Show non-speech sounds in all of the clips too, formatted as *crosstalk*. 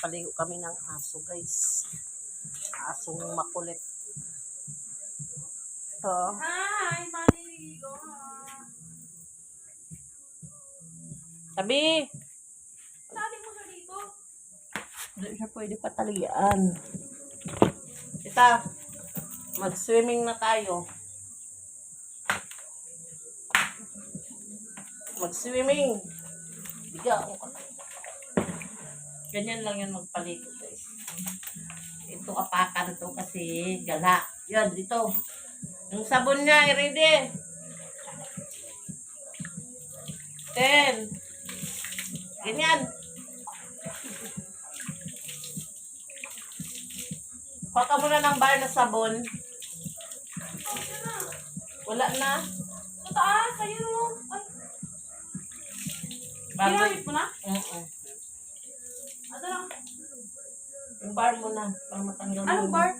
Paligo kami ng aso, guys. Asong makulit. Ito. Hi, maliligo. Sabi, Dali mo sa dito. hindi siya pwede patalian. Kita, mag-swimming na tayo. Mag-swimming. Biga ako ka. Ganyan lang yan magpaligo, guys. Ito apakan to kasi gala. Yan, dito. Yung sabon niya, i-ready. Ten. Ganyan. Kuha ka muna ng bar na sabon. Wala na. Sa taas, ayun. Ay, ginamit mo na? Oo. Ano lang? Yung bar mo na. Para matanggal mo. Anong bar?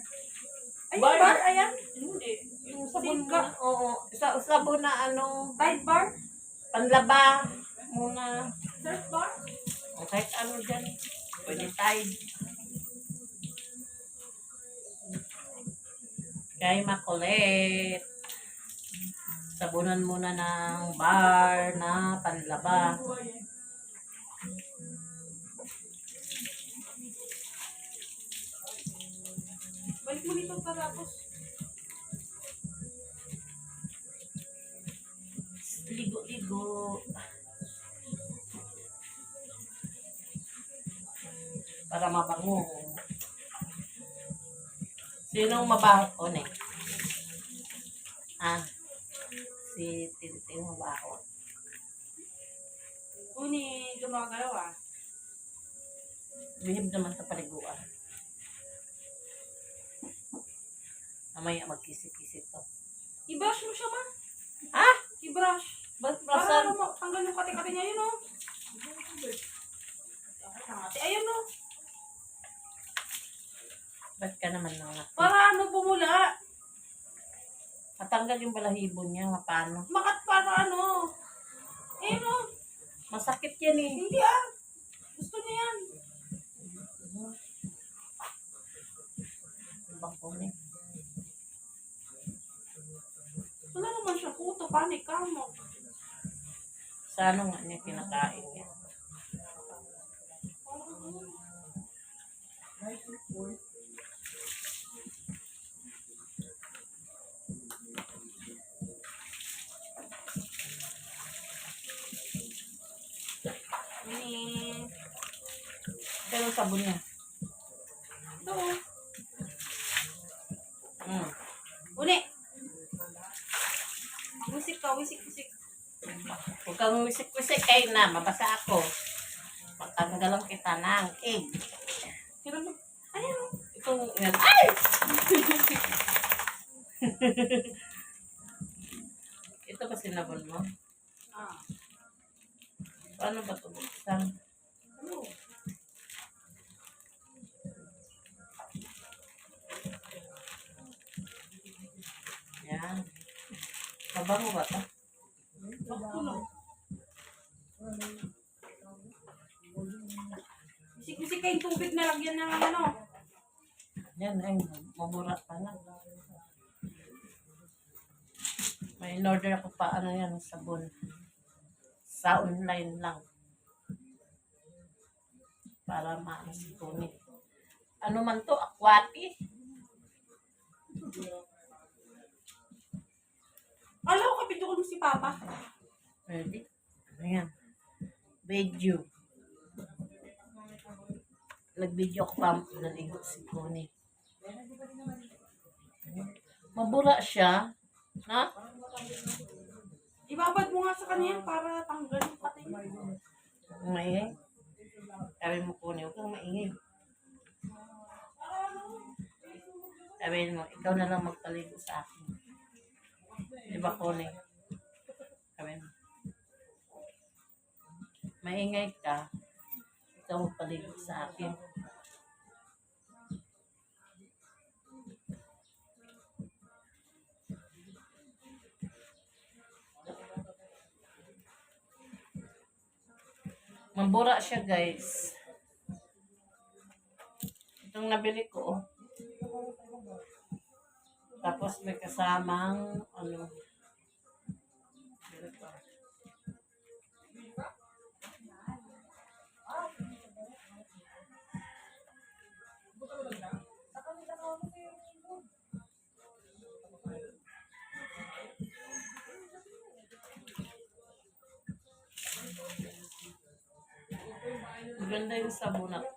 Ay, Bar. bar, ayan. Hindi. Yung sabon na. Oo. Sa sabon na ano. Tide bar? Panlaba. Muna. Surf bar? O kahit ano dyan. Pwede tayo. Kay makulit. Sabunan muna ng bar na panlaba. Balik mo dito pagkatapos. Ligo-ligo. Para mabango. Sinong mabaho ko ne? Ah, si Tintin mabaho. Uni, gumagalaw ah. Bihib naman sa paliguan. Mamaya magkisip-kisip to. I-brush mo siya, ma. Ha? I-brush. Ba't Para brasan? ano, ma- tanggal yung kati-kati niya yun, oh. Kati, ayun, oh. Ba't ka naman nangat? Para ano, bumula. Matanggal yung balahibo niya, mapano? Makat para ano. Ayun, oh. Masakit yan eh. Hindi, ah. Sa ano nga niya kinakain niya? Uni. Pero sabon niya. Ito, oh. Mm. Uni. Wisik ka, wisik, wisik. Huwag kang wisik-wisik kayo na, mabasa ako. Pagtanggalan kita ng egg. Pero, ayun, oh. Itong, yan. Ay! *laughs* Ito ba sinabon mo? Ah. Paano ba ito buksan? Ano? Yan. Mabango ba ito? Bakpulo. Wisik-wisik kayong tubig na lagyan ng ano. Yan, ay, mamura pa na. May in-order ako pa, ano yan, sabon. Sa online lang. Para Tony. Ano man to, aquati? Alam ko, kapito ko si Papa. Pwede. Ano yan? Video. Nag-video ko pa, naligo si Tony. Mabura siya. Ha? Ibabad mo nga sa kanya para tanggal yung pati. Maingay. Sabi mo ko huwag kang maingay. Sabi mo, ikaw na lang magpaligo sa akin. Di ba, Kone? Maingay ka, ikaw magpaligo sa akin. Mambura siya, guys. Itong nabili ko. oh. Tapos may kasamang ano. Ganito. Maganda yung sabunat.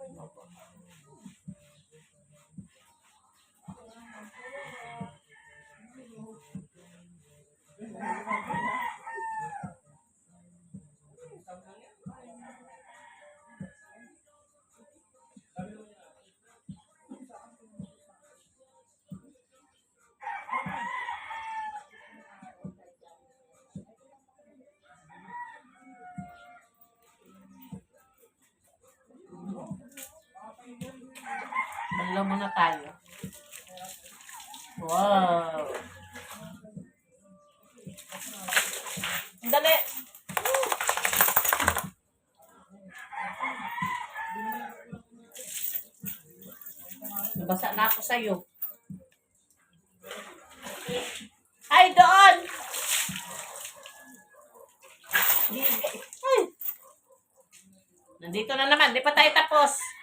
Dalawa muna tayo. Wow! Ang Dali! Nabasa na ako sa'yo. Ay, doon! Nandito na naman. Di pa tayo tapos.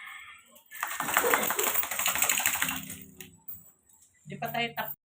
Di pa tayo tapos.